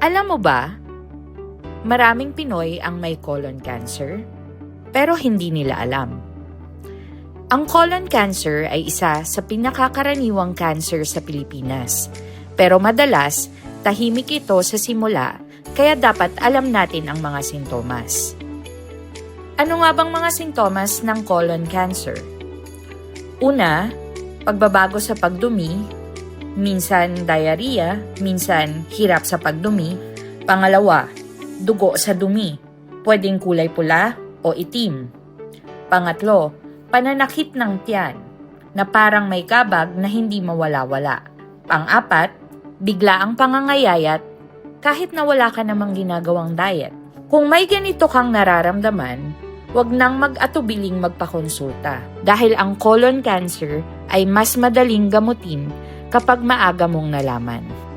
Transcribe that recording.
Alam mo ba, maraming Pinoy ang may colon cancer, pero hindi nila alam. Ang colon cancer ay isa sa pinakakaraniwang cancer sa Pilipinas. Pero madalas, tahimik ito sa simula, kaya dapat alam natin ang mga sintomas. Ano nga bang mga sintomas ng colon cancer? Una, pagbabago sa pagdumi, minsan diarrhea, minsan hirap sa pagdumi. Pangalawa, dugo sa dumi, pwedeng kulay pula o itim. Pangatlo, pananakit ng tiyan, na parang may kabag na hindi mawala-wala. Pang-apat, bigla ang pangangayayat kahit na wala ka namang ginagawang diet. Kung may ganito kang nararamdaman, huwag nang mag-atubiling magpakonsulta dahil ang colon cancer ay mas madaling gamutin kapag maaga mong nalaman.